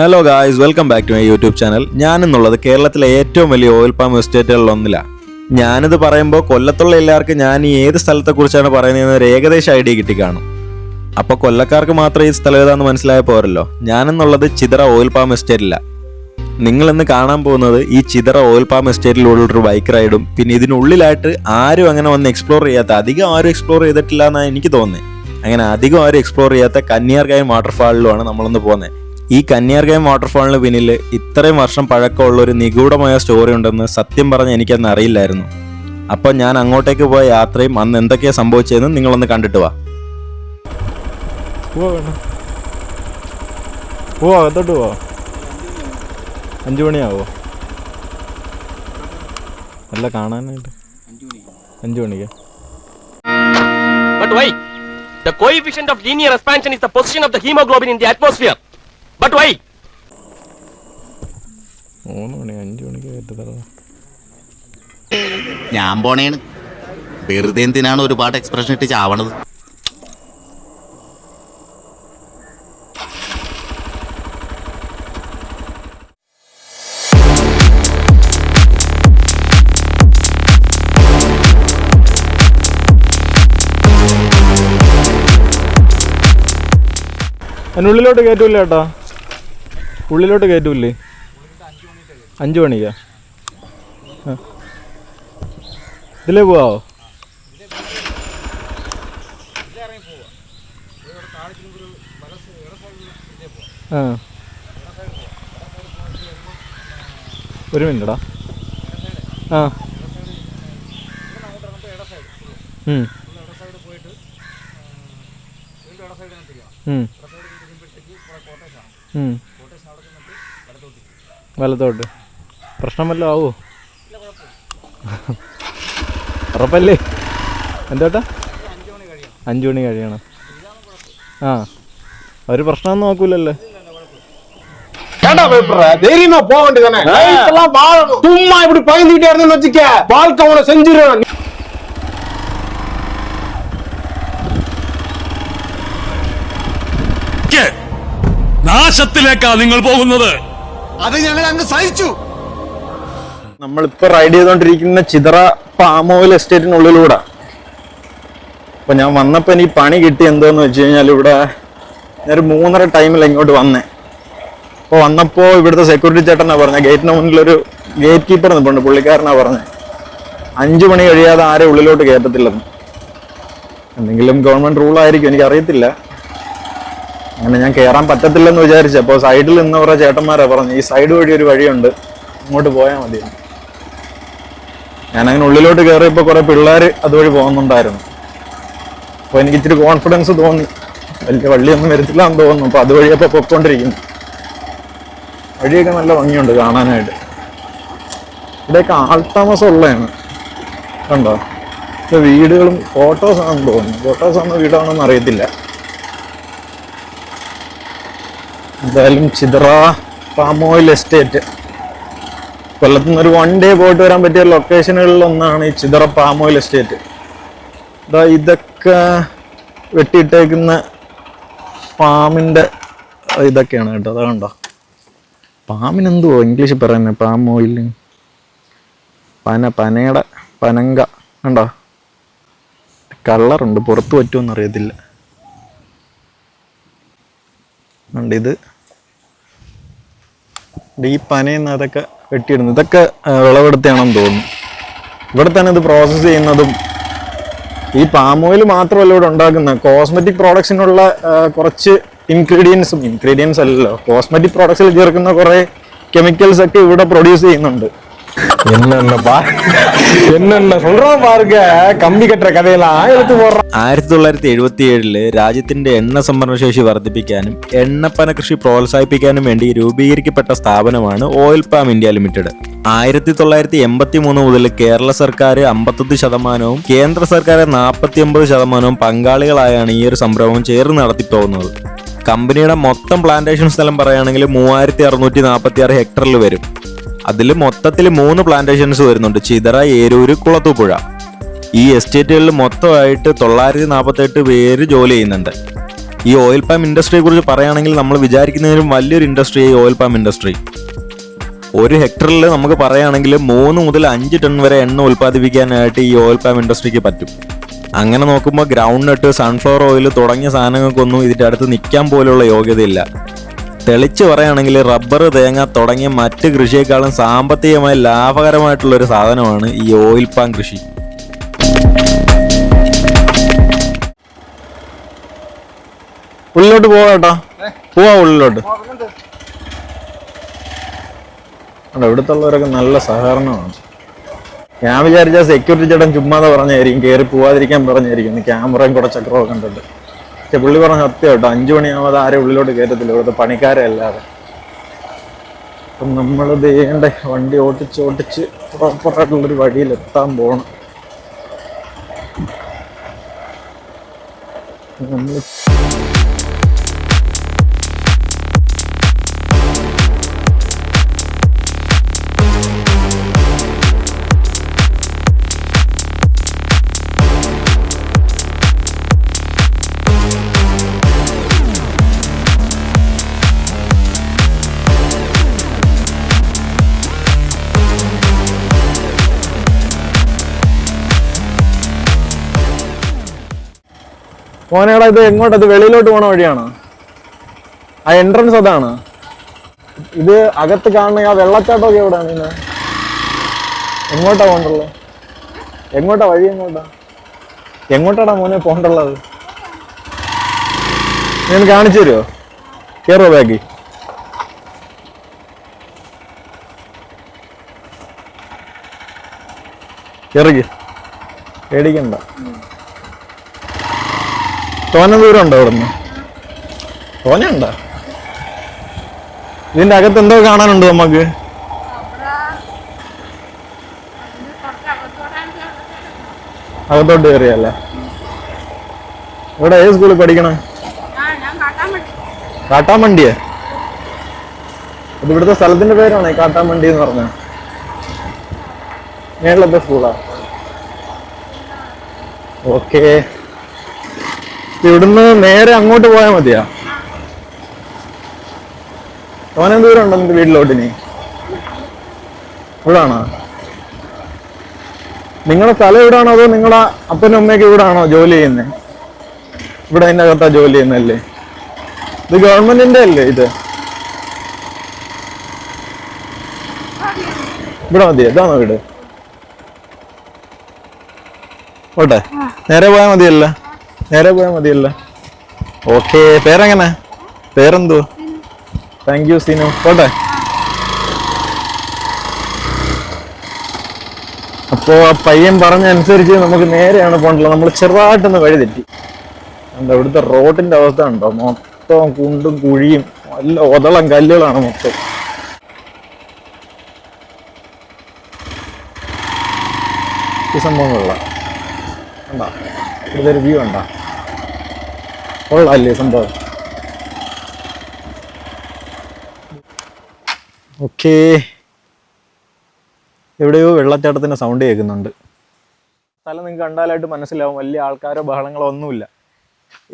Hello guys welcome back to my YouTube channel ഞാനെന്നുള്ളത് കേരളത്തിലെ ഏറ്റവും വലിയ ഓയിൽ പാം എസ്റ്റേറ്റുകളിൽ ഒന്നിലാണ് ഞാനിത് പറയുമ്പോൾ കൊല്ലത്തുള്ള എല്ലാവർക്കും ഞാൻ ഈ ഏത് സ്ഥലത്തെക്കുറിച്ചാണ് പറയുന്നതെന്ന് ഒരു ഏകദേശം ഐഡിയ കിട്ടി കാണും അപ്പോൾ കൊല്ലക്കാർക്ക് മാത്രം ഈ സ്ഥലം ഏതാണെന്ന് മനസ്സിലായ പോരല്ലോ. ഞാനെന്നുള്ളത് ചിതറ ഓയിൽ പാം എസ്റ്റേറ്റിലാണ് നിങ്ങളിന്ന് കാണാൻ പോകുന്നത് ഈ ചിതറ ഓയിൽ പാം എസ്റ്റേറ്റിലുള്ളൊരു ബൈക്ക് റൈഡും പിന്നെ ഇതിനുള്ളിലായിട്ട് ആരും അങ്ങനെ വന്ന് എക്സ്പ്ലോർ ചെയ്യാത്ത അധികം ആരും എക്സ്പ്ലോർ ചെയ്തിട്ടില്ല എന്നാണ് എനിക്ക് തോന്നുന്നത് അങ്ങനെ അധികം ആരും എക്സ്പ്ലോർ ചെയ്യാത്ത കന്യാർകായം വാട്ടർഫാളിലുമാണ് നമ്മളൊന്ന് പോകുന്നത് ഈ കന്യാർകയം വാട്ടർഫാളിന് പിന്നിൽ ഇത്രയും വർഷം പഴക്കമുള്ള ഒരു നിഗൂഢമായ സ്റ്റോറി ഉണ്ടെന്ന് സത്യം പറഞ്ഞ് എനിക്കന്ന് അറിയില്ലായിരുന്നു. അപ്പോൾ ഞാൻ അങ്ങോട്ടേക്ക് പോയ യാത്രയും അന്ന് എന്തൊക്കെയാണ് സംഭവിച്ചതെന്ന് നിങ്ങളൊന്ന് കണ്ടിട്ട് വാ. അകത്തോട്ട് പോവാ. അഞ്ചു മണിയാവോ? അല്ല കാണാനായിട്ട്. അഞ്ചു മണിക്ക്. But why? The coefficient of linear expansion is the position of the hemoglobin in the atmosphere. But why മൂന്ന് മണി അഞ്ചു മണിക്ക് കയറ്റത്തറ ഞാൻ പോണേണ്. വെറുതെ എന്തിനാണ് ഒരുപാട് എക്സ്പ്രഷൻ ഇട്ട് ചാവണത്? അതിനുള്ളിലോട്ട് കയറ്റൂല ചേട്ടാ ഉള്ളിലോട്ട് കയറ്റൂല്ലേ? അഞ്ചു മണിക്കാ. ഇതിലേ പോവാവോ? ആ. ഒരു മിനിറ്റടാ. ആ. ഉം. ഉം. ഉം. വലത്തോട്ട് പ്രശ്നം വല്ലതും ആവോ ഉറപ്പല്ലേ എന്തോട്ടാ അഞ്ചു മണി കഴിയണം ആ ഒരു പ്രശ്നമൊന്നും നോക്കൂലല്ലേ ஏன்டா பயப்படுற தைரியமா போக வேண்டியதானே லைஃப்லாம் வாழணும் சும்மா இப்படி பயந்துகிட்டே இருந்தேன்னு வச்சுக்க வாழ்க்கை உன செஞ்சிருவேன் നാശത്തിലേക്കാ നിങ്ങൾ പോകുന്നത് അത് ഞങ്ങൾ അങ്ങ് സഹിച്ചു. നമ്മളിപ്പോ റൈഡ് ചെയ്തോണ്ടിരിക്കുന്ന ചിതറ പാം ഓയിൽ എസ്റ്റേറ്റിനുള്ളിലൂടെ. അപ്പൊ ഞാൻ വന്നപ്പോ എനിക്ക് പണി കിട്ടി എന്തോന്ന് വെച്ച് കഴിഞ്ഞാൽ ഇവിടെ ഞാനൊരു മൂന്നര ടൈമിൽ ഇങ്ങോട്ട് വന്നേ. അപ്പൊ വന്നപ്പോ ഇവിടുത്തെ സെക്യൂരിറ്റി ചേട്ടനാ പറഞ്ഞ ഗേറ്റിന് മുന്നിലൊരു ഗേറ്റ് കീപ്പർ നിൽപ്പുണ്ട് പുള്ളിക്കാരനാ പറഞ്ഞത്. അഞ്ചു മണി കഴിയാതെ ആരെ ഉള്ളിലോട്ട് കയറ്റത്തില്ലെന്ന് എന്തെങ്കിലും ഗവൺമെന്റ് റൂൾ ആയിരിക്കും എനിക്ക് അറിയത്തില്ല അങ്ങനെ ഞാൻ കയറാൻ പറ്റത്തില്ലെന്ന് വിചാരിച്ചു. അപ്പോൾ സൈഡിൽ നിന്ന് കുറേ ചേട്ടന്മാരാ പറഞ്ഞു ഈ സൈഡ് വഴി ഒരു വഴിയുണ്ട്. അങ്ങോട്ട് പോയാൽ മതി. ഞാനങ്ങനെ ഉള്ളിലോട്ട് കയറിയപ്പോൾ കുറേ പിള്ളേർ അതുവഴി പോകുന്നുണ്ടായിരുന്നു. അപ്പോൾ എനിക്ക് ഇച്ചിരി കോൺഫിഡൻസ് തോന്നി. വലിയ വള്ളിയൊന്നും വരത്തില്ല എന്ന് തോന്നുന്നു. അപ്പോൾ അതുവഴി അപ്പോൾ പൊക്കോണ്ടിരിക്കുന്നു വഴിയൊക്കെ നല്ല ഭംഗിയുണ്ട് കാണാനായിട്ട്. ഇവിടെയൊക്കെ ആൾത്താമസം ഉള്ളതാണ് കണ്ടോ വീടുകളും ഫോട്ടോസാണെന്ന് തോന്നുന്നു. ഫോട്ടോസാണെന്ന് വീടാണോ വീടാണെന്ന് അറിയത്തില്ല. എന്തായാലും ചിതറ പാം ഓയിൽ എസ്റ്റേറ്റ് കൊല്ലത്ത് നിന്ന് ഒരു വൺ ഡേ പോയിട്ട് വരാൻ പറ്റിയ ലൊക്കേഷനുകളിൽ ഒന്നാണ് ഈ ചിതറ പാം ഓയിൽ എസ്റ്റേറ്റ് ഇതാ ഇതൊക്കെ വെട്ടിയിട്ടേക്കുന്ന പാമിന്റെ ഇതൊക്കെയാണ് കേട്ടോ. അതാ കണ്ടോ? പാമിനെന്തുവോ ഇംഗ്ലീഷിൽ പറയുന്നത് പാം പന പനയുടെ പനങ്ക. കണ്ടോ? കളറുണ്ട് പുറത്ത് പറ്റുമെന്ന് അറിയത്തില്ല ഉണ്ട് ഇത്. ഈ പനയെന്ന് അതൊക്കെ വെട്ടിയിടുന്നു. ഇതൊക്കെ വിളവെടുത്താണെന്ന് തോന്നുന്നു. ഇവിടെ തന്നെ ഇത് പ്രോസസ്സ് ചെയ്യുന്നതും ഈ പാം ഓയിൽ മാത്രമല്ല ഇവിടെ ഉണ്ടാക്കുന്ന കോസ്മെറ്റിക് പ്രോഡക്ട്സിനുള്ള കുറച്ച് ഇൻഗ്രീഡിയൻസും ഇൻഗ്രീഡിയൻസ് അല്ലല്ലോ. കോസ്മെറ്റിക് പ്രോഡക്ട്സിൽ ചേർക്കുന്ന കുറേ കെമിക്കൽസ് ഒക്കെ ഇവിടെ പ്രൊഡ്യൂസ് ചെയ്യുന്നുണ്ട്. என்னென்ன பா என்னென்ன சொல்றான் பாருங்க கம்பி கட்டுற கதையெல்லாம் எடுத்து போடுறான் ആയിരത്തി തൊള്ളായിരത്തി എഴുപത്തി ഏഴില് രാജ്യത്തിന്റെ എണ്ണ സംഭരണശേഷി വർദ്ധിപ്പിക്കാനും എണ്ണപ്പന കൃഷി പ്രോത്സാഹിപ്പിക്കാനും വേണ്ടി രൂപീകരിക്കപ്പെട്ട സ്ഥാപനമാണ് ഓയിൽ പാം ഇന്ത്യ ലിമിറ്റഡ് ആയിരത്തി തൊള്ളായിരത്തി എൺപത്തി മൂന്ന് മുതൽ കേരള സർക്കാർ അമ്പത്തൊന്ന് ശതമാനവും കേന്ദ്ര സർക്കാർ നാൽപ്പത്തി ഒമ്പത് ശതമാനവും പങ്കാളികളായാണ് ഈ ഒരു സംരംഭം ചേർന്ന് നടത്തിപ്പോകുന്നത് കമ്പനിയുടെ മൊത്തം പ്ലാന്റേഷൻ സ്ഥലം പറയുകയാണെങ്കിൽ മൂവായിരത്തി അറുന്നൂറ്റി നാൽപ്പത്തി ആറ് ഹെക്ടറിൽ വരും അതിൽ മൊത്തത്തിൽ മൂന്ന് പ്ലാന്റേഷൻസ് വരുന്നുണ്ട്. ചിതറ ഏരൂര് കുളത്തൂപ്പുഴ. ഈ എസ്റ്റേറ്റുകളിൽ മൊത്തമായിട്ട് തൊള്ളായിരത്തി നാൽപ്പത്തെട്ട് പേര് ജോലി ചെയ്യുന്നുണ്ട്. ഈ ഓയിൽ പാം ഇൻഡസ്ട്രിയെ കുറിച്ച് പറയുകയാണെങ്കിൽ നമ്മൾ വിചാരിക്കുന്നതിലും വലിയൊരു ഇൻഡസ്ട്രി ഈ ഓയിൽ പാം ഇൻഡസ്ട്രി ഒരു ഹെക്ടറിൽ നമുക്ക് പറയുകയാണെങ്കിൽ മൂന്ന് മുതൽ അഞ്ച് ടൺ വരെ എണ്ണ ഉൽപ്പാദിപ്പിക്കാനായിട്ട് ഈ ഓയിൽ പാം ഇൻഡസ്ട്രിക്ക് പറ്റും. അങ്ങനെ നോക്കുമ്പോൾ ഗ്രൗണ്ട് നട്ട് സൺഫ്ലവർ ഓയിൽ തുടങ്ങിയ സാധനങ്ങൾക്കൊന്നും ഇതിന്റെ അടുത്ത് നിൽക്കാൻ പോലുള്ള യോഗ്യതയില്ല. തെളിച്ച് പറയുകയാണെങ്കിൽ റബ്ബർ തേങ്ങ തുടങ്ങിയ മറ്റ് കൃഷിയേക്കാളും സാമ്പത്തികമായി ലാഭകരമായിട്ടുള്ള ഒരു സാധനമാണ് ഈ ഓയിൽ പാം കൃഷി. ഉള്ളിലോട്ട് പോവാട്ടോ പോവാ ഉള്ളിലോട്ട്. അല്ല ഇവിടുത്തെ ഉള്ളവരൊക്കെ നല്ല സഹകരണമാണ്. ഞാൻ വിചാരിച്ച സെക്യൂരിറ്റി ചേട്ടൻ ചുമ്മാതെ പറഞ്ഞായിരിക്കും കയറി പോവാതിരിക്കാൻ പറഞ്ഞായിരിക്കും. ക്യാമറയും കൂടെ ചക്രമൊക്കെ പക്ഷെ പുള്ളി പറഞ്ഞ സത്യം കേട്ടോ. അഞ്ചു മണിയാവാതെ ആരും ഉള്ളിലോട്ട് കയറ്റത്തില്ല. ഇവിടുത്തെ പണിക്കാരെ അല്ലാതെ. അപ്പം നമ്മൾ ദേണ്ട വണ്ടി ഓട്ടിച്ച് ഓട്ടിച്ച് പ്രോപ്പറായിട്ടുള്ളൊരു വഴിയിൽ എത്താൻ പോകണം നമ്മൾ മോനേടാ ഇത് എങ്ങോട്ട്? ഇത് വെളിയിലോട്ട് പോണ വഴിയാണ്? ആ എൻട്രൻസ് അതാണ്. ഇത് അകത്ത് കാണുന്ന ആ വെള്ളച്ചാട്ടമൊക്കെ എവിടെയാണ് ഇന്ന് എങ്ങോട്ടാ പോണ്ടുള്ളത് എങ്ങോട്ടാ വഴി എങ്ങോട്ടാ? എങ്ങോട്ടാടാ മോനെ പോണ്ടുള്ളത് ഞാൻ കാണിച്ചു തരുമോ കയറോ ബാക്കി കയറിക്ക് പേടിക്കണ്ട. തോന ദൂരം ഉണ്ടോ ഇവിടുന്ന് തോനുണ്ടോ ഇതിന്റെ അകത്ത് എന്തോ കാണാനുണ്ട് നമുക്ക് അകത്തോട്ട് കയറിയല്ലേ? ഇവിടെ ഏത് സ്കൂളിൽ പഠിക്കണം? കാട്ടാമണ്ടിയെ? ഇവിടുത്തെ സ്ഥലത്തിന്റെ പേരാണ് കാട്ടാമണ്ടി എന്ന് പറഞ്ഞ. മേളത്തെ സ്കൂളാ. ഓക്കേ. ഇവിടുന്ന് നേരെ അങ്ങോട്ട് പോയാൽ മതിയാ. തോനെ ദൂരം ഉണ്ടോ നിന്റെ വീട്ടിലോട്ട് ഇനി? ഇവിടാണോ? നിങ്ങളെ സ്ഥലം ഇവിടാണോ അതോ നിങ്ങളെ അപ്പനും അമ്മയൊക്കെ ഇവിടാണോ ജോലി ചെയ്യുന്നത് ഇവിടെ അതിന്റെ അകത്താ ജോലി ചെയ്യുന്നല്ലേ ഇത് ഗവൺമെന്റിന്റെ അല്ലേ ഇത്? ഇവിടെ മതി ഇതാണോ വീട്? ഓട്ടെ നേരെ പോയാൽ മതിയല്ല. നേരെ പോയാൽ മതിയല്ലോ. ഓക്കെ പേരെങ്ങനെ? പേരെന്തോ? താങ്ക് യു സീനു പോട്ടെ. അപ്പോ ആ പയ്യൻ പറഞ്ഞ അനുസരിച്ച് നമുക്ക് നേരെയാണ് പോകേണ്ടത്. നമ്മൾ ചെറുതായിട്ടൊന്ന് വഴി തെറ്റി. എന്താ ഇവിടുത്തെ റോഡിന്റെ അവസ്ഥ ഉണ്ടോ മൊത്തം കുണ്ടും കുഴിയും നല്ല ഒതളം കല്ലുകളാണ് മൊത്തം. ഈ സംഭവം കൊള്ളാം. കണ്ടാ? ഒരു വ്യൂ കണ്ടാ? കൊള്ളാല്ലേ സംഭവം? ഓക്കേ. എവിടെയോ വെള്ളച്ചാട്ടത്തിന്റെ സൗണ്ട് കേൾക്കുന്നുണ്ട്. സ്ഥലം നിങ്ങൾക്ക് കണ്ടാലായിട്ട് മനസ്സിലാവും. വലിയ ആൾക്കാരോ ബഹളങ്ങളോ ഒന്നുമില്ല.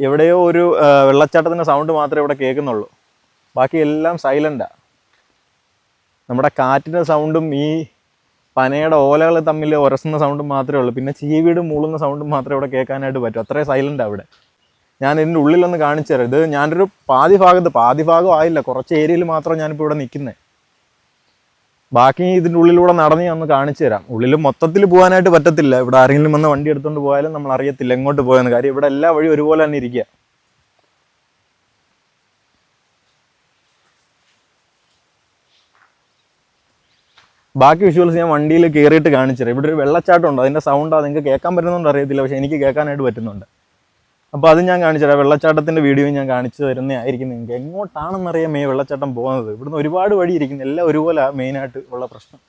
എവിടെയോ ഒരു വെള്ളച്ചാട്ടത്തിന്റെ സൗണ്ട് മാത്രമേ ഇവിടെ കേൾക്കുന്നുള്ളൂ. ബാക്കി എല്ലാം സൈലന്റാണ് നമ്മുടെ കാറ്റിന്റെ സൗണ്ടും ഈ പനയുടെ ഓലകൾ തമ്മിൽ ഉരസുന്ന സൗണ്ടും മാത്രമേ ഉള്ളൂ. പിന്നെ ചീവീട് മൂളുന്ന സൗണ്ടും മാത്രമേ ഇവിടെ കേൾക്കാനായിട്ട് പറ്റൂ. അത്രയും സൈലന്റ് അവിടെ ഞാൻ ഇതിന്റെ ഉള്ളിലൊന്ന് കാണിച്ചു തരാം. ഇത് ഞാനൊരു പാതി ഭാഗത്ത് പാതി ഭാഗം ആയില്ല. കുറച്ച് ഏരിയയിൽ മാത്രം ഞാനിപ്പോൾ ഇവിടെ നിൽക്കുന്നത് ബാക്കി ഇതിന്റെ ഉള്ളിലൂടെ നടന്ന് ഞാൻ ഒന്ന് കാണിച്ചു തരാം. ഉള്ളിൽ മൊത്തത്തിൽ പോകാനായിട്ട് പറ്റത്തില്ല. ഇവിടെ ആരെങ്കിലും വന്ന് വണ്ടി എടുത്തുകൊണ്ട് പോയാലും നമ്മൾ അറിയത്തില്ല എങ്ങോട്ട് പോയെന്ന്. കാര്യം ഇവിടെ എല്ലാ വഴി ഒരുപോലെ തന്നെ ഇരിക്കുക ബാക്കി വിഷ്വൽസ് ഞാൻ വണ്ടിയിൽ കയറിയിട്ട് കാണിച്ചു തരാം. ഇവിടെ ഒരു വെള്ളച്ചാട്ടം ഉണ്ട്. അതിന്റെ സൗണ്ട് നിങ്ങൾക്ക് കേൾക്കാൻ പറ്റുന്നുണ്ട് അറിയത്തില്ല. പക്ഷേ എനിക്ക് കേൾക്കാനായിട്ട് പറ്റുന്നുണ്ട്. അപ്പോൾ അത് ഞാൻ കാണിച്ചു തരാം. വെള്ളച്ചാട്ടത്തിന്റെ വീഡിയോ ഞാൻ കാണിച്ചു തരുന്നതായിരിക്കും നിങ്ങൾക്ക്. എങ്ങോട്ടാണെന്നറിയാം ഈ വെള്ളച്ചാട്ടം പോകുന്നത്. ഇവിടുന്ന് ഒരുപാട് വഴി ഇരിക്കുന്നു. എല്ലാം ഒരുപോലെ മെയിനായിട്ട് ഉള്ള പ്രശ്നം.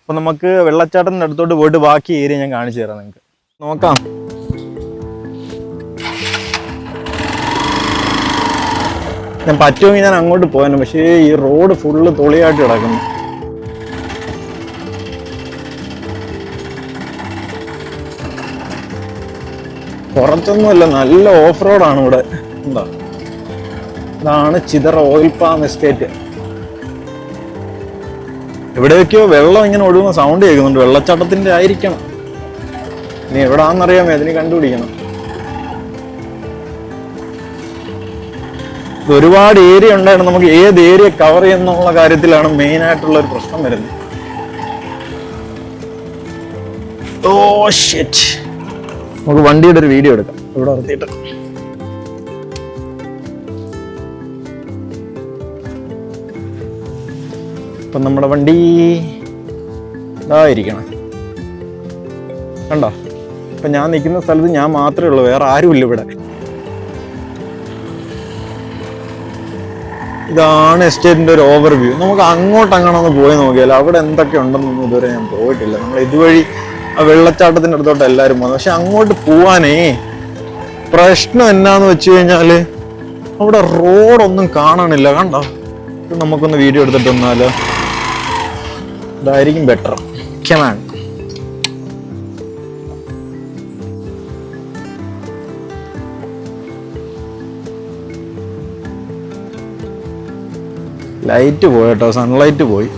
അപ്പോൾ നമുക്ക് വെള്ളച്ചാട്ടത്തിന്റെ അടുത്തോട്ട് പോയിട്ട് ബാക്കി ഏരിയ ഞാൻ കാണിച്ചു തരാം നിങ്ങൾക്ക്. നോക്കാം. ഞാൻ പറ്റുമെങ്കിൽ ഞാൻ അങ്ങോട്ട് പോയാലും പക്ഷേ ഈ റോഡ് ഫുള്ള് തൊളിയായിട്ട് കിടക്കുന്നു. കുറച്ചൊന്നുമല്ല നല്ല ഓഫ് റോഡാണ് ഇവിടെ. എന്താ? ഇതാണ് ചിതറ ഓയിൽ പാം എസ്റ്റേറ്റ് എവിടെയൊക്കെയോ വെള്ളം ഇങ്ങനെ ഒഴുകുന്ന സൗണ്ട് കേൾക്കുന്നുണ്ട്. വെള്ളച്ചാട്ടത്തിന്റെ ആയിരിക്കണം. ഇനി എവിടാന്നറിയാമോ അതിന് കണ്ടുപിടിക്കണം. ഒരുപാട് ഏരിയ ഉണ്ടായിരുന്നു. നമുക്ക് ഏത് ഏരിയ കവർ ചെയ്യുന്നുള്ള കാര്യത്തിലാണ് മെയിൻ ആയിട്ടുള്ള ഒരു പ്രശ്നം വരുന്നത്. ഓ ഷെറ്റ് നമുക്ക് വണ്ടിയുടെ ഒരു വീഡിയോ എടുക്കാം. ഇവിടെ നിർത്തിയിട്ട്. ഇപ്പം നമ്മുടെ വണ്ടി ഇതായിരിക്കണം കണ്ടോ? ഇപ്പം ഞാൻ നിൽക്കുന്ന സ്ഥലത്ത് ഞാൻ മാത്രമേ ഉള്ളൂ വേറെ ആരുമില്ല ഇവിടെ. ഇതാണ് എസ്റ്റേറ്റിന്റെ ഒരു ഓവർവ്യൂ നമുക്ക് അങ്ങോട്ട് അങ്ങനെ ഒന്ന് പോയി നോക്കിയാൽ അവിടെ എന്തൊക്കെ ഉണ്ടെന്നൊന്നും ഇതുവരെ ഞാൻ പോയിട്ടില്ല. നമ്മൾ ഇതുവഴി ആ വെള്ളച്ചാട്ടത്തിന്റെ അടുത്തോട്ട് എല്ലാവരും പോകുന്നത് പക്ഷെ അങ്ങോട്ട് പോവാനേ പ്രശ്നം എന്നാന്ന് വെച്ച് കഴിഞ്ഞാൽ അവിടെ റോഡൊന്നും കാണാനില്ല. കണ്ടോ? ഇത് നമുക്കൊന്ന് വീഡിയോ എടുത്തിട്ട് വന്നാലോ ഇതായിരിക്കും ബെറ്റർ കെമാൻ ലൈറ്റ് പോയി കേട്ടോ. സൺലൈറ്റ് പോയി.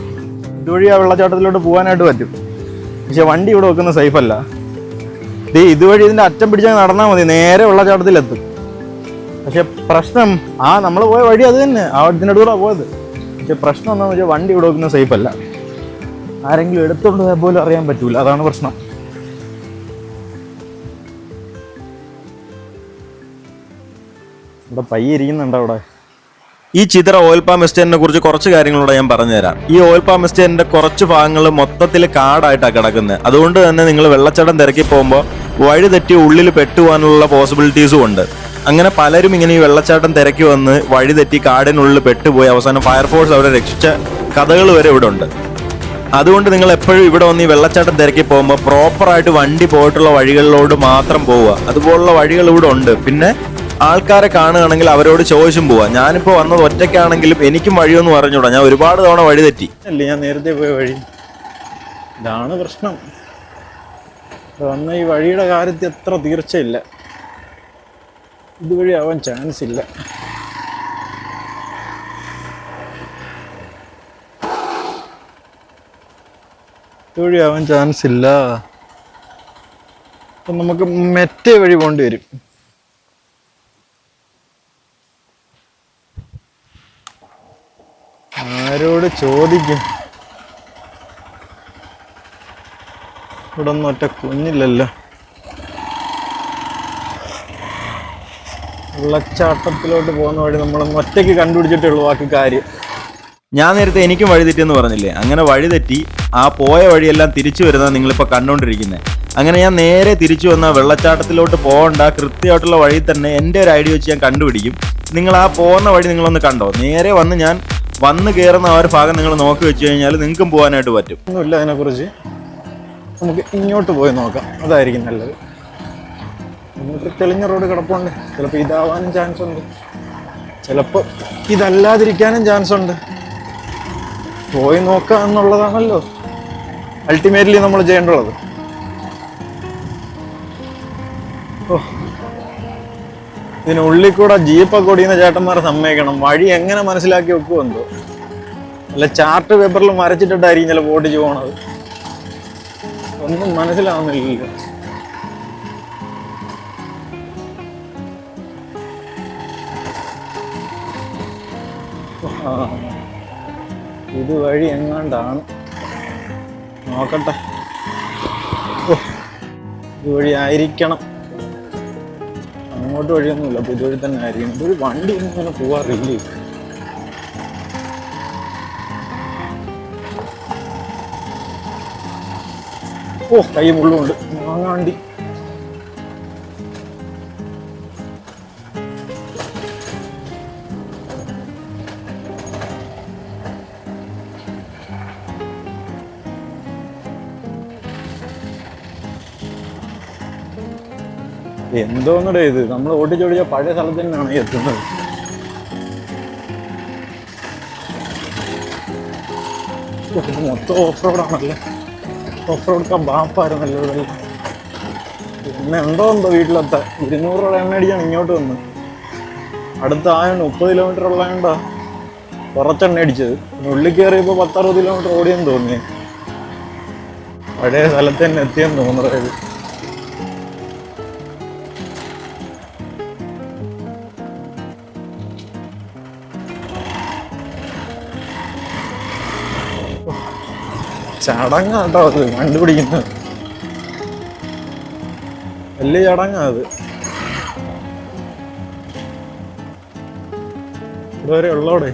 ഇതുവഴി ആ വെള്ളച്ചാട്ടത്തിലോട്ട് പോകാനായിട്ട് പറ്റും. പക്ഷെ വണ്ടി ഇവിടെ വെക്കുന്ന സേഫ് അല്ല ദേ ഇതുവഴി ഇതിന്റെ അറ്റം പിടിച്ചാൽ നടന്നാൽ മതി നേരെ ഉള്ള വെള്ളച്ചാട്ടത്തിലെത്തും. പക്ഷെ പ്രശ്നം ആ നമ്മൾ പോയ വഴി അത് തന്നെ. ആ ഇതിനടുകൂടെ പോയത്. പക്ഷെ പ്രശ്നം എന്താണെന്ന് വെച്ചാൽ വണ്ടി ഇവിടെ വെക്കുന്ന സേഫ് അല്ല ആരെങ്കിലും എടുത്തോണ്ട് പോയാൽ പോലും അറിയാൻ പറ്റൂല. അതാണ് പ്രശ്നം. ഇവിടെ പയ്യ ഇരിക്കുന്നുണ്ടോ അവിടെ ഈ ചിത്ര ഓയിൽ പാം എസ്റ്റേറ്റിനെ കുറിച്ച് കുറച്ച് കാര്യങ്ങളൂടെ ഞാൻ പറഞ്ഞുതരാം. ഈ ഓയിൽ പാം എസ്റ്റേറ്റിന്റെ കുറച്ച് ഭാഗങ്ങൾ മൊത്തത്തിൽ കാടായിട്ടാണ് കിടക്കുന്നത്. അതുകൊണ്ട് തന്നെ നിങ്ങൾ വെള്ളച്ചാട്ടം തിരക്കി പോകുമ്പോൾ വഴി തെറ്റി ഉള്ളിൽ പെട്ടുപോകാനുള്ള പോസിബിലിറ്റീസും ഉണ്ട്. അങ്ങനെ പലരും ഇങ്ങനെ ഈ വെള്ളച്ചാട്ടം തിരക്കി വന്ന് വഴി തെറ്റി കാടിനുള്ളിൽ പെട്ടുപോയി അവസാനം ഫയർഫോഴ്സ് അവരെ രക്ഷിച്ച കഥകൾ വരെ ഇവിടെ ഉണ്ട്. അതുകൊണ്ട് നിങ്ങൾ എപ്പോഴും ഇവിടെ വന്ന് ഈ വെള്ളച്ചാട്ടം തിരക്കി പോകുമ്പോൾ പ്രോപ്പറായിട്ട് വണ്ടി പോയിട്ടുള്ള വഴികളിലോട് മാത്രം പോവുക. അതുപോലുള്ള വഴികൾ ഇവിടെ ഉണ്ട്. പിന്നെ ആൾക്കാരെ കാണുകയാണെങ്കിൽ അവരോട് ചോദിച്ചും പോവാ. ഞാനിപ്പോൾ വന്നത് ഒറ്റയ്ക്കാണെങ്കിലും എനിക്കും വഴിയൊന്നും അറിഞ്ഞൂടാ. ഞാൻ ഒരുപാട് തവണ വഴി തെറ്റി. അല്ലേ ഞാൻ നേരത്തെ പോയ വഴി. ഇതാണ് പ്രശ്നം. വന്ന ഈ വഴിയുടെ കാര്യത്തിൽ എത്ര തീർച്ചയില്ല. ഇതുവഴി ആവാൻ ചാൻസ് ഇല്ല. ഇതുവഴി ആവാൻ ചാൻസ് ഇല്ല. അപ്പം നമുക്ക് മെറ്റേ വഴി പോകേണ്ടി വരും. ആരോട് ചോദിക്കും? ഇവിടെ ഒന്നും ഒറ്റ കുഞ്ഞില്ലല്ലോ. വെള്ളച്ചാട്ടത്തിലോട്ട് പോകുന്ന വഴി നമ്മളൊന്ന് ഒറ്റയ്ക്ക് കണ്ടുപിടിച്ചിട്ടേ ഉള്ളൂ ബാക്കി കാര്യം. ഞാൻ നേരത്തെ എനിക്കും വഴി തെറ്റിയെന്ന് പറഞ്ഞില്ലേ? അങ്ങനെ വഴി തെറ്റി ആ പോയ വഴിയെല്ലാം തിരിച്ചു വരുന്നത് നിങ്ങളിപ്പോൾ കണ്ടുകൊണ്ടിരിക്കുന്നത് അങ്ങനെ ഞാൻ നേരെ തിരിച്ചു വന്ന വെള്ളച്ചാട്ടത്തിലോട്ട് പോകണ്ട കൃത്യമായിട്ടുള്ള വഴി തന്നെ എന്റെ ഒരു ഐഡിയ വെച്ച് ഞാൻ കണ്ടുപിടിക്കും. നിങ്ങൾ ആ പോകുന്ന വഴി നിങ്ങളൊന്ന് കണ്ടോ? നേരെ വന്ന് ഞാൻ വന്ന് കയറുന്ന ആ ഒരു ഭാഗം നിങ്ങൾ നോക്കി വെച്ച് കഴിഞ്ഞാൽ നിങ്ങൾക്കും പോകാനായിട്ട് പറ്റും. ഒന്നുമില്ല അതിനെക്കുറിച്ച്. നമുക്ക് ഇങ്ങോട്ട് പോയി നോക്കാം. അതായിരിക്കും നല്ലത്. ഇങ്ങോട്ട് തെളിഞ്ഞ റോഡ് കിടപ്പുണ്ട്. ചിലപ്പോൾ ഇതാവാനും ചാൻസ് ഉണ്ട്. ചിലപ്പോൾ ഇതല്ലാതിരിക്കാനും ചാൻസ് ഉണ്ട്. പോയി നോക്കുക എന്നുള്ളതാണല്ലോ അൾട്ടിമേറ്റ്ലി നമ്മൾ ചെയ്യേണ്ടുള്ളത് ഓ. ഇതിനുള്ളിൽ കൂടെ ജീപ്പൊക്കെ ഓടിയുന്ന ചേട്ടന്മാരെ സമ്മേക്കണം വഴി എങ്ങനെ മനസ്സിലാക്കി വെക്കുമെന്തോ അല്ല ചാർട്ട് പേപ്പറിൽ മരച്ചിട്ടിട്ടായിരിക്കും ചിലപ്പോൾ ഓടിച്ചു പോണത്. ഒന്നും മനസ്സിലാവുന്നില്ലല്ലോ. ഇത് വഴി എങ്ങാണ്ടാണ്. നോക്കട്ടെ. ഇതുവഴി ആയിരിക്കണം. അങ്ങോട്ട് വഴിയൊന്നുമില്ല. പുതുവഴി തന്നെ ആയിരിക്കും ഒരു വണ്ടി ഒന്നും ഇങ്ങനെ പോവാറില്ലേ? ഓ കൈ മുള്ളുണ്ട് മാങ്ങാണ്ടി. എന്തോന്നടേ ഇത്? നമ്മൾ ഓടിച്ചോടിച്ച പഴയ സ്ഥലത്ത് തന്നെയാണ് എത്തുന്നത്. മൊത്തം ഓഫ് റോഡാണല്ലേ ഓഫ് റോഡ് ബാപ്പായിരുന്നല്ലോ ഇവിടെ പിന്നെ ഉണ്ടോ എന്തോ വീട്ടിലെത്താൻ ഇരുന്നൂറ് രൂപ എണ്ണ അടിച്ചാണ് ഇങ്ങോട്ട് വന്ന്. അടുത്ത ആയോണ്ട് മുപ്പത് കിലോമീറ്റർ ഉള്ളതുകൊണ്ടാ കുറച്ചെണ്ണ അടിച്ചത്. ഉള്ളിൽ കയറിയപ്പോൾ പത്തറുപത് കിലോമീറ്റർ ഓടിയെന്ന് തോന്നി പഴയ സ്ഥലത്ത് തന്നെ എത്തിയെന്ന് തോന്നുന്നത്. ചടങ്ങാട്ടോ അത് കണ്ടുപിടിക്കുന്നത്. വലിയ ചടങ്ങാ അത്. ഇവിടെ വരെ ഉള്ളോടെ?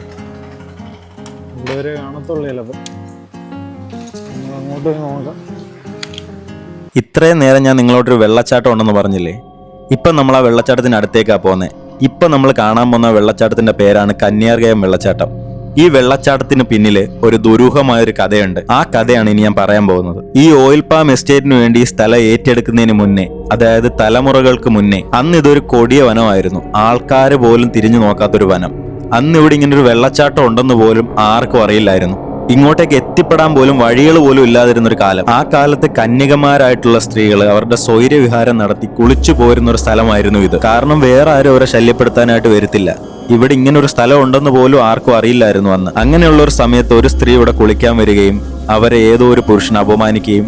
ഇതുവരെ വരെ കാണത്തുള്ളൂ ചിലപ്പോൾ അങ്ങോട്ട് നോക്കാം. ഇത്രയും നേരം ഞാൻ നിങ്ങളോടൊരു വെള്ളച്ചാട്ടം ഉണ്ടെന്ന് പറഞ്ഞില്ലേ? ഇപ്പം നമ്മൾ ആ വെള്ളച്ചാട്ടത്തിന് അടുത്തേക്കാണ് പോകുന്നത് ഇപ്പം നമ്മൾ കാണാൻ പോകുന്ന വെള്ളച്ചാട്ടത്തിന്റെ പേരാണ് കന്യാർകയം വെള്ളച്ചാട്ടം. ഈ വെള്ളച്ചാട്ടത്തിന് പിന്നിലെ ഒരു ദുരൂഹമായ ഒരു കഥയുണ്ട്. ആ കഥയാണ് ഇനി ഞാൻ പറയാൻ പോകുന്നത്. ഈ ഓയിൽ പാം എസ്റ്റേറ്റിന് വേണ്ടി ഈ സ്ഥലം ഏറ്റെടുക്കുന്നതിന് മുന്നേ അതായത് തലമുറകൾക്ക് മുന്നേ അന്ന് ഇതൊരു കൊടിയ വനമായിരുന്നു. ആൾക്കാർ പോലും തിരിഞ്ഞു നോക്കാത്തൊരു വനം. അന്ന് ഇവിടെ ഇങ്ങനൊരു വെള്ളച്ചാട്ടം ഉണ്ടെന്ന് പോലും ആർക്കും അറിയില്ലായിരുന്നു. ഇങ്ങോട്ടേക്ക് എത്തിപ്പെടാൻ പോലും വഴികൾ പോലും ഇല്ലാതിരുന്ന ഒരു കാലം. ആ കാലത്ത് കന്യകമാരായിട്ടുള്ള സ്ത്രീകൾ അവരുടെ സ്വൈര്യവിഹാരം നടത്തി കുളിച്ചു പോരുന്ന ഒരു സ്ഥലമായിരുന്നു ഇത്. കാരണം വേറെ ആരും അവരെ ശല്യപ്പെടുത്താനായിട്ട് വരത്തില്ല. ഇവിടെ ഇങ്ങനെ ഒരു സ്ഥലം ഉണ്ടെന്ന് പോലും ആർക്കും അറിയില്ലായിരുന്നു അന്ന്. അങ്ങനെയുള്ള ഒരു സമയത്ത് ഒരു സ്ത്രീ ഇവിടെ കുളിക്കാൻ വരികയും അവരെ ഏതോ ഒരു പുരുഷൻ അപമാനിക്കുകയും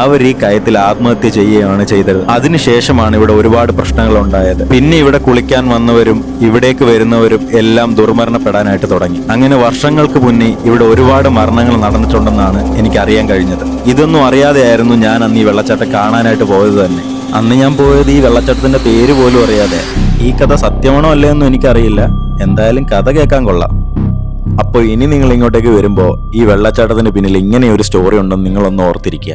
അവർ ഈ കയത്തിൽ ആത്മഹത്യ ചെയ്യുകയാണ് ചെയ്തത്. അതിനുശേഷമാണ് ഇവിടെ ഒരുപാട് പ്രശ്നങ്ങൾ ഉണ്ടായത്. പിന്നെ ഇവിടെ കുളിക്കാൻ വന്നവരും ഇവിടേക്ക് വരുന്നവരും എല്ലാം ദുർമരണപ്പെടാനായിട്ട് തുടങ്ങി. അങ്ങനെ വർഷങ്ങൾക്ക് മുന്നേ ഇവിടെ ഒരുപാട് മരണങ്ങൾ നടന്നിട്ടുണ്ടെന്നാണ് എനിക്ക് അറിയാൻ കഴിഞ്ഞത്. ഇതൊന്നും അറിയാതെയായിരുന്നു ഞാൻ അന്ന് ഈ വെള്ളച്ചാട്ടം കാണാനായിട്ട് പോയത് തന്നെ. അന്ന് ഞാൻ പോയത് ഈ വെള്ളച്ചാട്ടത്തിന്റെ പേര് പോലും അറിയാതെ. ഈ കഥ സത്യമാണോ അല്ലയെന്നും എനിക്കറിയില്ല. എന്തായാലും കഥ കേൾക്കാൻ കൊള്ളാം. അപ്പോൾ ഇനി നിങ്ങൾ ഇങ്ങോട്ടേക്ക് വരുമ്പോൾ ഈ വെള്ളച്ചാട്ടത്തിന് പിന്നിൽ ഇങ്ങനെ ഒരു സ്റ്റോറി ഉണ്ടെന്ന് നിങ്ങളൊന്ന് ഓർത്തിരിക്കുക.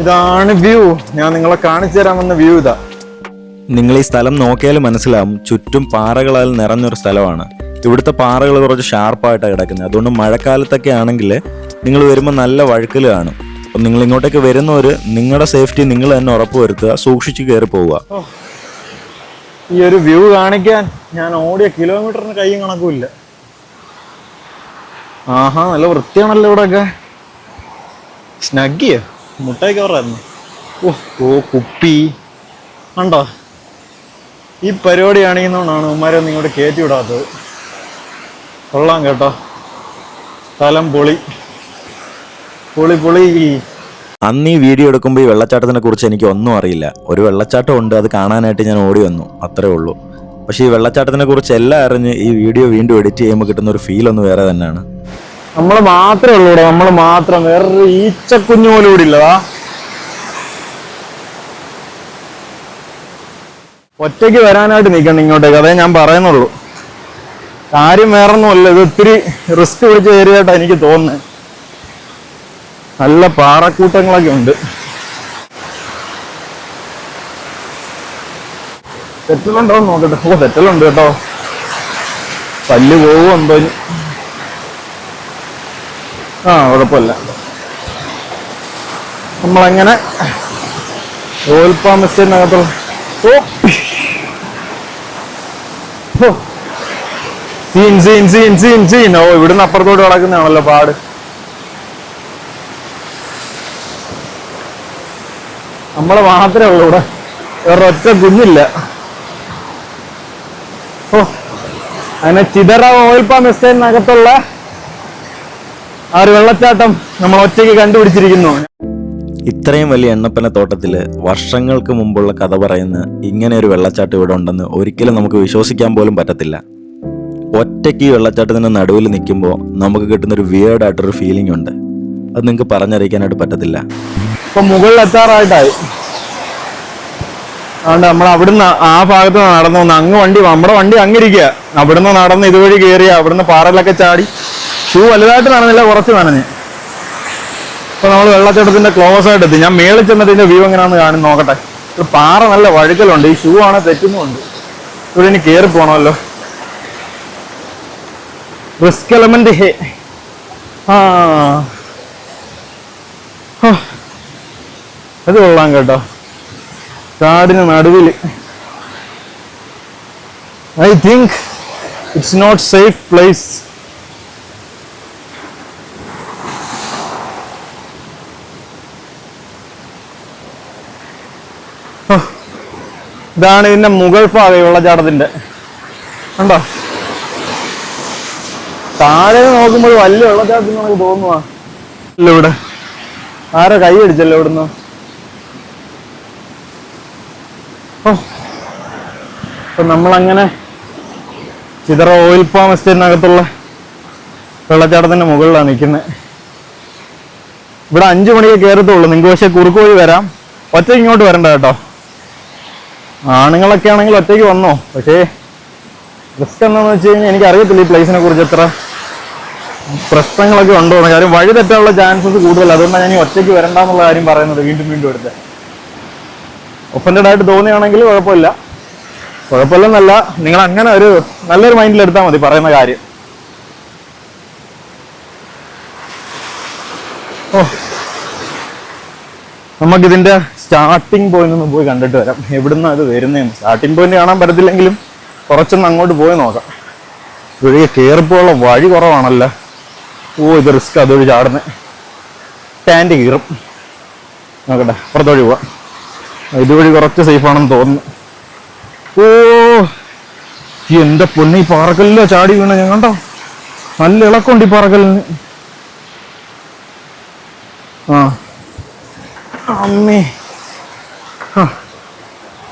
ഇതാണ് വ്യൂ. ഞാൻ നിങ്ങളെ കാണിച്ചു തരാൻ വന്ന വ്യൂ ഇതാ. നിങ്ങൾ ഈ സ്ഥലം നോക്കിയാൽ മനസ്സിലാവും ചുറ്റും പാറകളാൽ നിറഞ്ഞൊരു സ്ഥലമാണ്. ഇവിടുത്തെ പാറകൾ കുറച്ച് ഷാർപ്പായിട്ടാണ് കിടക്കുന്നത്. അതുകൊണ്ട് മഴക്കാലത്തൊക്കെ ആണെങ്കിൽ നിങ്ങൾ വരുമ്പോൾ നല്ല വഴുക്കൽ കാണും. അപ്പം നിങ്ങൾ ഇങ്ങോട്ടേക്ക് വരുന്നവർ നിങ്ങളുടെ സേഫ്റ്റി നിങ്ങൾ തന്നെ ഉറപ്പ് വരുത്തുക സൂക്ഷിച്ച് കയറി പോവുക. ഈ ഒരു വ്യൂ കാണിക്കാൻ ഞാൻ ഓടിയ കിലോമീറ്ററിന് കൈയും കണക്കുമില്ല ആഹാ നല്ല വൃത്തിയാണല്ലോ ഇവിടെയൊക്കെ സ്നഗ്ഗിയോ? മുട്ടായി കവറായിരുന്നു. ഓ കുപ്പി. ഉണ്ടോ ഈ പരിപാടി കാണിക്കുന്നതുകൊണ്ടാണ് ഉമ്മാരെ ഒന്നും ഇങ്ങോട്ട് കയറ്റി വിടാത്തത് കൊള്ളാം കേട്ടോ. സ്ഥലം പൊളി. പൊളി പൊളി. അന്ന് ഈ വീഡിയോ എടുക്കുമ്പോൾ ഈ വെള്ളച്ചാട്ടത്തിനെ കുറിച്ച് എനിക്ക് ഒന്നും അറിയില്ല. ഒരു വെള്ളച്ചാട്ടം ഉണ്ട് അത് കാണാനായിട്ട് ഞാൻ ഓടി വന്നു. അത്രേ ഉള്ളൂ. പക്ഷേ ഈ വെള്ളച്ചാട്ടത്തിനെ കുറിച്ച് എല്ലാം അറിഞ്ഞ് ഈ വീഡിയോ വീണ്ടും എഡിറ്റ് ചെയ്യുമ്പോൾ കിട്ടുന്ന ഒരു ഫീൽ ഒന്ന് വേറെ തന്നെയാണ്. നമ്മൾ മാത്രമേ ഉള്ളൂ ഇവിടെ. നമ്മൾ മാത്രം വേറൊരു ഈച്ചക്കുഞ്ഞു പോലും ഇവിടെ ഇല്ലതാ ഒറ്റയ്ക്ക് വരാനായിട്ട് നിൽക്കണം ഇങ്ങോട്ടേക്ക്. അതേ ഞാൻ പറയുന്നുള്ളൂ. കാര്യം വേറൊന്നുമല്ല. ഇത് ഒത്തിരി റിസ്ക് പിടിച്ച ഏരിയ ആയിട്ടാണ് എനിക്ക് തോന്നുന്നത് നല്ല പാറക്കൂട്ടങ്ങളൊക്കെ ഉണ്ട്. തെറ്റലുണ്ടോ നോക്കട്ടെ. ഓ തെറ്റലുണ്ട് കേട്ടോ. പല്ല് പോവോ എന്തോ. ആ കുഴപ്പമില്ല നമ്മളങ്ങനെ ഓയിൽ ഓ scene scene scene scene scene. ഓ ഇവിടുന്ന് അപ്പുറത്തോട്ട് കിടക്കുന്നതാണല്ലോ പാട്. നമ്മളെ മാത്രമേ ഉള്ളൂ ഇവിടെ. വേറെ ഒറ്റ കുഞ്ഞില്ല. ഓ. അങ്ങനെ ചിതറ ഓയിൽ പാം ആ ഒരു വെള്ളച്ചാട്ടം നമ്മൾ ഒറ്റയ്ക്ക് കണ്ടുപിടിച്ചിരിക്കുന്നു. ഇത്രയും വലിയ എണ്ണപ്പന തോട്ടത്തിൽ വർഷങ്ങൾക്ക് മുമ്പുള്ള കഥ പറയുന്ന ഇങ്ങനെ ഒരു വെള്ളച്ചാട്ടം ഇവിടെ ഉണ്ടെന്ന് ഒരിക്കലും നമുക്ക് വിശ്വസിക്കാൻ പോലും പറ്റത്തില്ല. ഒറ്റയ്ക്ക് ഈ നടുവിൽ നിൽക്കുമ്പോൾ നമുക്ക് കിട്ടുന്ന ഒരു വിയേർഡ് ആയിട്ടൊരു ഫീലിംഗ് ഉണ്ട്. അത് നിങ്ങൾക്ക് പറഞ്ഞറിയിക്കാനായിട്ട് പറ്റത്തില്ല. ഇപ്പൊ മുകളിൽ എത്താറായിട്ടായി. അതുകൊണ്ട് നമ്മൾ അവിടുന്ന് ആ ഭാഗത്ത് നടന്നു അങ്ങ് വണ്ടി നമ്മുടെ വണ്ടി അങ്ങിരിക്കുക അവിടുന്ന് നടന്ന് ഇതുവഴി കയറിയ അവിടുന്ന് പാറയിലൊക്കെ ചാടി. ഷൂ വലുതായിട്ട് നനഞ്ഞില്ല കുറച്ച് നനഞ്ഞ്. ഇപ്പൊ നമ്മൾ വെള്ളച്ചാട്ടത്തിന്റെ ക്ലോസ് ആയിട്ട് എത്തി. ഞാൻ മേളിൽ ചെന്നിട്ട് ഇതിന്റെ വ്യൂ എങ്ങനെയാണെന്ന് കാണി നോക്കട്ടെ. ഒരു പാറ നല്ല വഴുക്കലുണ്ട്. ഈ ഷൂ ആണ് തെറ്റുന്നുണ്ട് ഇവിടെ ഇനി കയറി പോണമല്ലോ. റിസ്ക് എലമെന്റ് ഹേ. ആ. അത് കൊള്ളാം കേട്ടോ. കാടിന് നടുവിൽ I think it's not safe place ഇതാണ് ഇതിന്റെ മുകൾ ഭാഗം വെള്ളച്ചാട്ടത്തിന്റെ കണ്ടോ? താഴെ നോക്കുമ്പോൾ വലിയ വെള്ളച്ചാട്ടം നമുക്ക് തോന്നുവാ. ഇല്ല ഇവിടെ. ആരോ കൈ അടിച്ചല്ലോ ഇവിടുന്ന്. ഓ. അപ്പൊ നമ്മളങ്ങനെ ചിതറ ഓയിൽ പാം എസ്റ്റേറ്റിനകത്തുള്ള വെള്ളച്ചാട്ടത്തിന്റെ മുകളിലാണ് നിൽക്കുന്നത് ഇവിടെ അഞ്ചു മണിക്ക് കയറത്തുള്ളൂ നിങ്ങൾക്ക് പക്ഷെ കുറുക്ക് വഴി വരാം. ഒറ്റ ഇങ്ങോട്ട് വരണ്ട കേട്ടോ. ആണുങ്ങളൊക്കെ ആണെങ്കിൽ ഒറ്റയ്ക്ക് വന്നോ? പക്ഷേ റിസ്ക് എന്താണെന്ന് വെച്ച് കഴിഞ്ഞാൽ എനിക്ക് അറിയത്തില്ല ഈ പ്ലേസിനെ കുറിച്ച് എത്ര പ്രശ്നങ്ങളൊക്കെ ഉണ്ടോ എന്ന് കാര്യം വഴി തെറ്റാനുള്ള ചാൻസസ് കൂടുതൽ അതുകൊണ്ടാണ് ഞാൻ ഈ ഒറ്റയ്ക്ക് വരണ്ടെന്നുള്ള കാര്യം പറയുന്നത് വീണ്ടും വീണ്ടും എടുത്ത്. ഒഫൻഡഡ് ആയിട്ട് തോന്നുകയാണെങ്കിൽ കുഴപ്പമില്ല. കുഴപ്പമില്ലെന്നല്ല നിങ്ങൾ അങ്ങനെ ഒരു നല്ലൊരു മൈൻഡിൽ എടുത്താൽ മതി പറയുന്ന കാര്യം. ഓ നമുക്കിതിന്റെ സ്റ്റാർട്ടിംഗ് പോയിന്റ് ഒന്ന് പോയി കണ്ടിട്ട് വരാം. എവിടുന്ന അത് വരുന്നതെന്ന് സ്റ്റാർട്ടിംഗ് പോയിന്റ് കാണാൻ പറ്റത്തില്ലെങ്കിലും കുറച്ചൊന്ന് അങ്ങോട്ട് പോയി നോക്കാം. ഇവിടെ കയറിപ്പോഴുള്ള വഴി കുറവാണല്ലോ. ഓ ഇത് റിസ്ക് അതൊഴി ചാടുന്നത് ടാൻഡ് കീറും. നോക്കട്ടെ പുറത്തുവഴി പോവാം. ഇതുവഴി കുറച്ച് സേഫ് ആണെന്ന് തോന്നുന്നു. ഓ ഈ എന്റെ പൊന്നെ പാറക്കല്ലോ ചാടി വീണ ഞാൻ കണ്ടോ? നല്ല ഇളക്കമുണ്ട് ഈ പാറക്കല്ലിന്. അമ്മേ.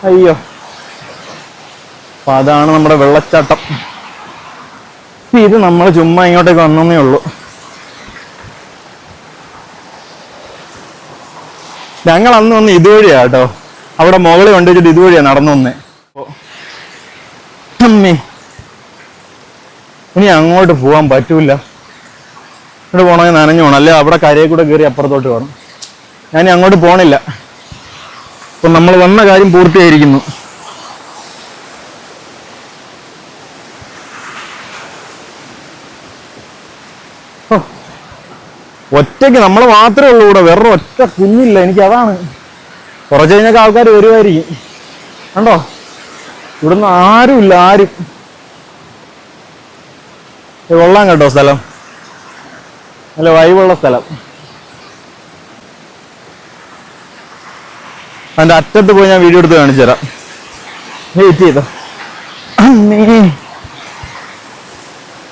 അയ്യോ. അപ്പൊ അതാണ് നമ്മുടെ വെള്ളച്ചാട്ടം. ഇത് നമ്മൾ ചുമ്മാ ഇങ്ങോട്ടേക്ക് വന്നേ ഉള്ളൂ. ഞങ്ങൾ അന്ന് വന്ന് ഇതുവഴിയാ കേട്ടോ. അവിടെ മുകളിൽ കൊണ്ടുവച്ചിട്ട് ഇതുവഴിയാ നടന്നു വന്നേ. അമ്മേ. ഇനി അങ്ങോട്ട് പോവാൻ പറ്റൂല. ഇവിടെ പോകണമെങ്കിൽ നനഞ്ഞു പോകണം അല്ലെ? അവിടെ കരയിൽ കൂടെ കയറി അപ്പുറത്തോട്ട് പോകണം ഞാൻ അങ്ങോട്ട് പോണില്ല. അപ്പൊ നമ്മൾ വന്ന കാര്യം പൂർത്തിയായിരിക്കുന്നു. ഒറ്റയ്ക്ക് നമ്മൾ മാത്രമേ ഉള്ളൂ ഇവിടെ. വേറെ ഒറ്റ കുഞ്ഞില്ല. എനിക്ക് അതാണ്. കുറച്ച് കഴിഞ്ഞൊക്കെ ആൾക്കാർ വരുമായിരിക്കും കണ്ടോ? ഇവിടുന്ന് ആരുമില്ല ആരും. കൊള്ളാം കേട്ടോ സ്ഥലം. നല്ല വൈവുള്ള സ്ഥലം. അതിന്റെ അറ്റത്ത് പോയി ഞാൻ വീഡിയോ എടുത്ത് കാണിച്ചു തരാം. വെയിറ്റ് ചെയ്തോ. അമ്മേ.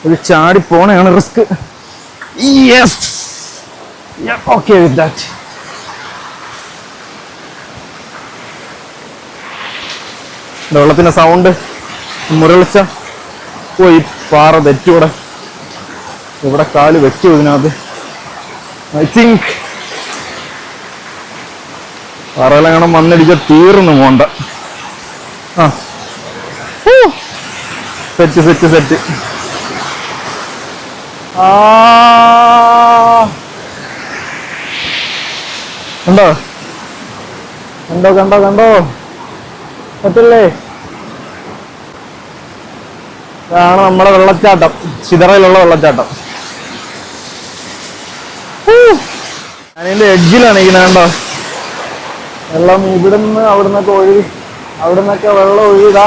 ഒരു ചാടി പോണയാണ് risk. Yes okay with that വെള്ളത്തിന്റെ സൗണ്ട് മുരളിച്ച. പോയി പാറ തെറ്റൂടെ ഇവിടെ കാൽ വെച്ചു ഇതിനകത്ത്. ഐ തിങ്ക് പാറയെല്ലാം കാണാൻ മണ്ണിടിച്ച തീർന്നു പോണ്ട ആ. Set set set. ആ. കണ്ടോ? കണ്ടോ കണ്ടോ പറ്റില്ലേ? ഇതാണ് നമ്മുടെ വെള്ളച്ചാട്ടം. ചിതറയിലുള്ള വെള്ളച്ചാട്ടം. ഞാനിന്റെ എഡ്ജിലാണ് ഇരിക്കുന്നത് കണ്ടോ? വെള്ളം ഇവിടുന്ന് അവിടുന്നൊക്കെ ഒഴുകി അവിടുന്നൊക്കെ വെള്ളം ഒഴുകിതാ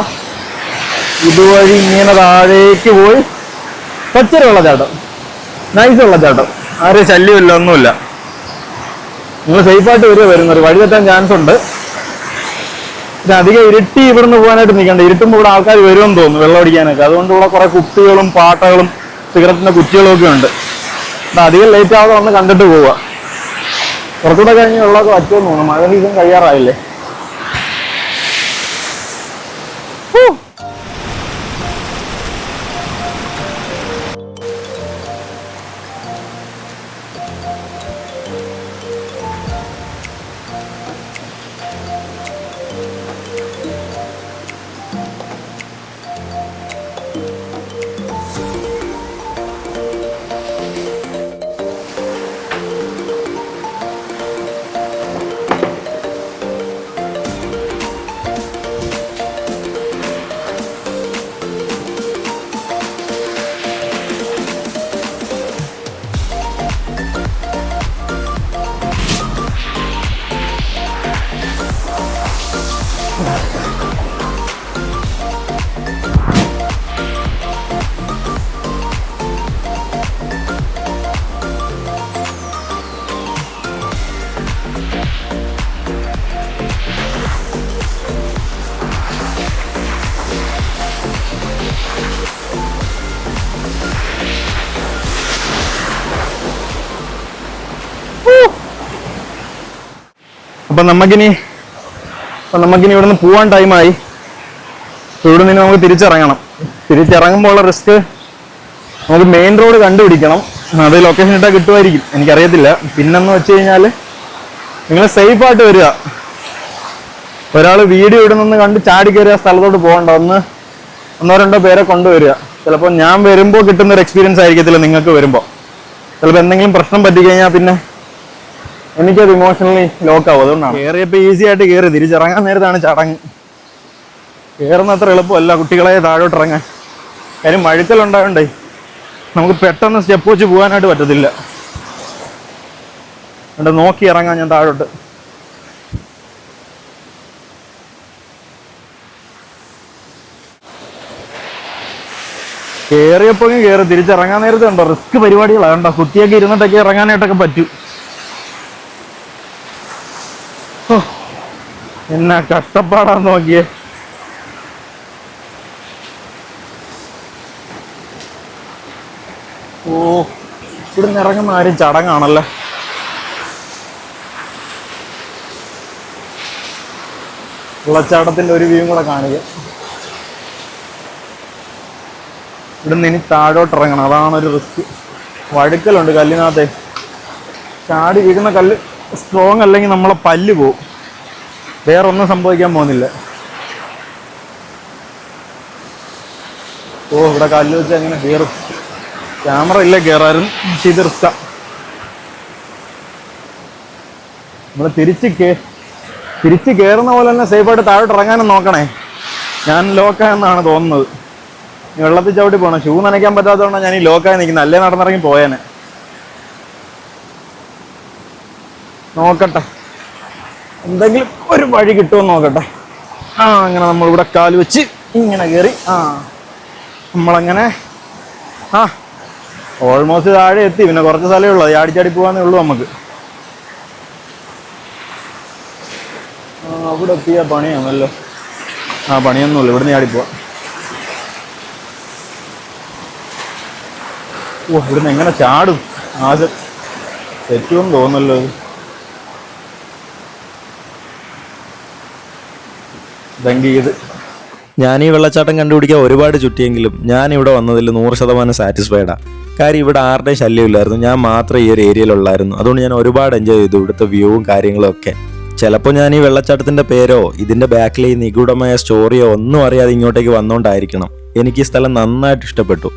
ഇതുവഴി ഇങ്ങനെ താഴേക്ക് പോയി കൊച്ചൊരു വെള്ളച്ചാട്ടം നൈസ് വെള്ളച്ചാട്ടം ആരും ശല്യമില്ല ഒന്നുമില്ല. നിങ്ങൾ സേഫായിട്ട് വരിക വരുന്നത് വഴി തെറ്റാൻ ചാൻസ് ഉണ്ട്. പിന്നെ അധികം ഇരുട്ടി ഇവിടുന്ന് പോകാനായിട്ട് നിൽക്കണ്ട. ഇരുട്ടുമ്പോൾ ഇവിടെ ആൾക്കാർ വരുമെന്ന് തോന്നുന്നു വെള്ളം അടിക്കാനൊക്കെ. അതുകൊണ്ട് ഇവിടെ കുറെ കുപ്പികളും പാട്ടകളും സിഗരറ്റിന്റെ കുറ്റികളും ഒക്കെ ഉണ്ട്. അധികം ലേറ്റ് ആവാതെ വന്ന് കണ്ടിട്ട് പോവുക. കുറച്ചുകൂടെ കഴിഞ്ഞ് വെള്ളമൊക്കെ വറ്റുമെന്ന് തോന്നുന്നു. മഴ സീസൺ കഴിയാറായില്ലേ? അപ്പൊ നമുക്കിനി അപ്പൊ നമുക്കിനി ഇവിടുന്ന് പോവാൻ ടൈമായി ഇവിടെ നിന്ന് നമുക്ക് തിരിച്ചിറങ്ങണം. തിരിച്ചിറങ്ങുമ്പോൾ ഉള്ള റിസ്ക് നമുക്ക് മെയിൻ റോഡ് കണ്ടുപിടിക്കണം. അത് ലൊക്കേഷൻ ഇട്ടാൽ കിട്ടുമായിരിക്കും. എനിക്കറിയത്തില്ല. പിന്നെന്ന് വെച്ച് കഴിഞ്ഞാൽ നിങ്ങൾ സേഫായിട്ട് വരിക. ഒരാൾ വീഡിയോ ഇടുന്നെന്ന് കണ്ട് ചാടി കയറിയ സ്ഥലത്തോട്ട് പോകണ്ട. ഒന്ന് ഒന്നോ രണ്ടോ പേരെ കൊണ്ടുവരിക. ചിലപ്പോൾ ഞാൻ വരുമ്പോൾ കിട്ടുന്ന ഒരു എക്സ്പീരിയൻസ് ആയിരിക്കത്തില്ല നിങ്ങൾക്ക് വരുമ്പോൾ ചിലപ്പോൾ എന്തെങ്കിലും പ്രശ്നം പറ്റിക്കഴിഞ്ഞാൽ പിന്നെ എനിക്കത് ഇമോഷണലി ലോക്ക് ആവും അതുകൊണ്ടാണ്. കയറിയപ്പോൾ ഈസി ആയിട്ട് കയറി തിരിച്ചിറങ്ങാൻ നേരത്താണ് ചടങ്ങ്. കയറുന്ന അത്ര എളുപ്പമല്ല കുട്ടികളെ താഴോട്ട് ഇറങ്ങാൻ. കാര്യം മഴുക്കലുണ്ടായോണ്ടേ നമുക്ക് പെട്ടെന്ന് സ്റ്റെപ്പ് വെച്ച് പോകാനായിട്ട് പറ്റത്തില്ല. എന്നിട്ട് നോക്കി ഇറങ്ങാൻ ഞാൻ താഴോട്ട്. കയറിയപ്പോഴും കയറി തിരിച്ചിറങ്ങാൻ നേരത്തെ ഉണ്ടോ റിസ്ക് പരിപാടികളാണ് കണ്ടോ? കുത്തിയൊക്കെ ഇരുന്നിട്ടൊക്കെ ഇറങ്ങാനായിട്ടൊക്കെ പറ്റൂ ഓ, എന്നാ കഷ്ടപ്പാടാന്ന് നോക്കിയേ. ഓ ഇവിടുന്ന് ഇറങ്ങുന്ന ആരും ചടങ്ങാണല്ലേ? വെള്ളച്ചാട്ടത്തിന്റെ ഒരു വ്യൂ കൂടെ കാണുക ഇവിടുന്ന് ഇനി താഴോട്ട് ഇറങ്ങണം. അതാണ് ഒരു റിസ്ക് വഴുക്കലുണ്ട് കല്ലിനകത്തെ. ചാടി വീഴുന്ന കല്ല് സ്ട്രോങ് അല്ലെങ്കിൽ നമ്മളെ പല്ല് പോവും. വേറെ ഒന്നും സംഭവിക്കാൻ പോകുന്നില്ല. ഓ ഇവിടെ കല്ല് വെച്ച് അങ്ങനെ കയറും ക്യാമറ ഇല്ല കയറാനും പക്ഷെ ഇത് നമ്മൾ തിരിച്ച് തിരിച്ച് കയറുന്ന പോലെ തന്നെ സേഫായിട്ട് താഴോട്ട് ഇറങ്ങാനും നോക്കണേ. ഞാൻ ലോക്കായെന്നാണ് തോന്നുന്നത്. ഇനി വെള്ളത്തിൽ ചവിട്ടി പോകണം ഷൂ നനയ്ക്കാൻ പറ്റാത്തതുകൊണ്ടാണ് ഞാൻ ഈ ലോക്കായി നിൽക്കുന്നത്. അല്ലേ നടന്നിറങ്ങി പോയേനെ. നോക്കട്ടെ. എന്തെങ്കിലും ഒരു വഴി കിട്ടുമോ നോക്കട്ടെ. ആ അങ്ങനെ നമ്മൾ ഇവിടെ കാൽ വെച്ച് ഇങ്ങനെ കയറി ആ. നമ്മളങ്ങനെ ആ. ഓൾമോസ്റ്റ് താഴെ എത്തി. പിന്നെ കുറച്ച് സ്ഥലമേ ഉള്ളൂ. അത് ചാടി പോകാന്നേ ഉള്ളൂ നമുക്ക്. അവിടെ എത്തിയ പണിയാണല്ലോ. ആ പണിയൊന്നുമില്ല. ഇവിടുന്ന് നിന്ന് പോവാം. ഓ ഇവിടുന്ന് എങ്ങനെ ചാടും? ആദ്യം തെറ്റുമെന്ന് തോന്നല്ലോ ഞാൻ ഈ വെള്ളച്ചാട്ടം കണ്ടുപിടിക്കാൻ ഒരുപാട് ചുറ്റിയെങ്കിലും ഞാൻ ഇവിടെ വന്നതിൽ നൂറ് ശതമാനം സാറ്റിസ്ഫൈഡാ കാര്യം ഇവിടെ ആരുടെയും ശല്യമില്ലായിരുന്നു. ഞാൻ മാത്രം ഈ ഒരു ഏരിയയിലുള്ളായിരുന്നു. അതുകൊണ്ട് ഞാൻ ഒരുപാട് എൻജോയ് ചെയ്തു ഇവിടുത്തെ വ്യൂവും കാര്യങ്ങളും ഒക്കെ ചിലപ്പോൾ ഞാൻ ഈ വെള്ളച്ചാട്ടത്തിന്റെ പേരോ ഇതിന്റെ ബാക്കിലെ ഈ നിഗൂഢമായ സ്റ്റോറിയോ ഒന്നും അറിയാതെ ഇങ്ങോട്ടേക്ക് വന്നുകൊണ്ടായിരിക്കണം എനിക്ക് ഈ സ്ഥലം നന്നായിട്ട് ഇഷ്ടപ്പെട്ടു.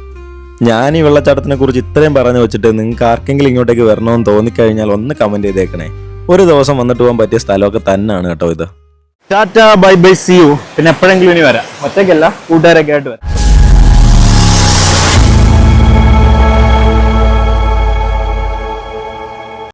ഞാൻ ഈ വെള്ളച്ചാട്ടത്തിനെ കുറിച്ച് ഇത്രയും പറഞ്ഞു വെച്ചിട്ട് നിങ്ങൾക്ക് ആർക്കെങ്കിലും ഇങ്ങോട്ടേക്ക് വരണമെന്ന് തോന്നിക്കഴിഞ്ഞാൽ ഒന്ന് കമന്റ് ചെയ്തേക്കണേ. ഒരു ദിവസം വന്നിട്ട് പോകാൻ പറ്റിയ സ്ഥലമൊക്കെ തന്നെയാണ് കേട്ടോ ഇത്. Tata bye bye see you. പിന്നെ എപ്പോഴെങ്കിലും ഇനി വരാം. ഒറ്റയ്ക്കല്ല കൂട്ടുകാരൊക്കെ ആയിട്ട് വരാം.